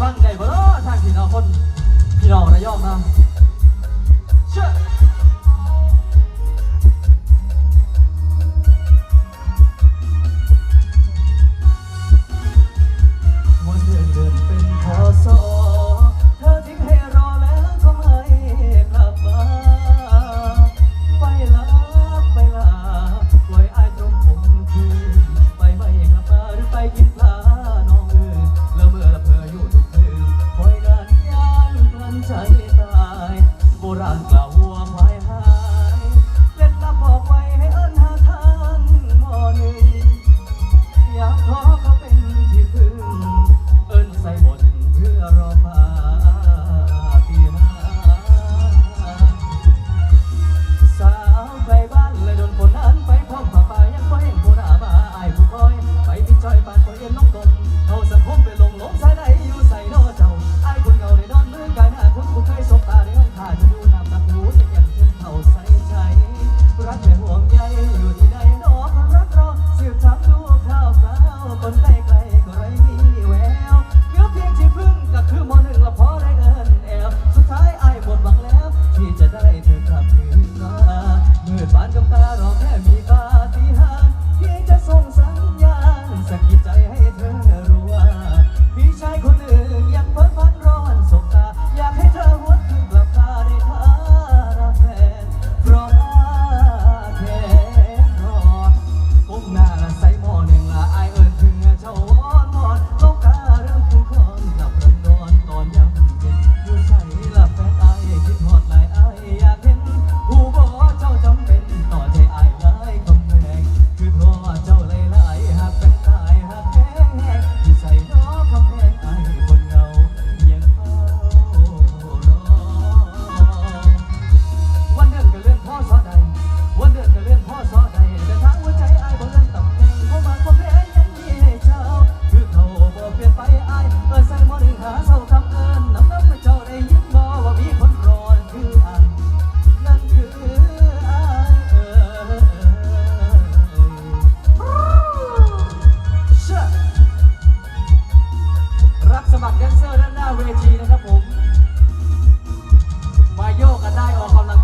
ฟังใได้บ่เนาะทางพี่น้องคน พี่น้องระยองเนาะเชื่อ aquí สมัครแดนเซอร์ด้านหน้าเวทีนะครับผม มาโยกกันได้ออกกำลัง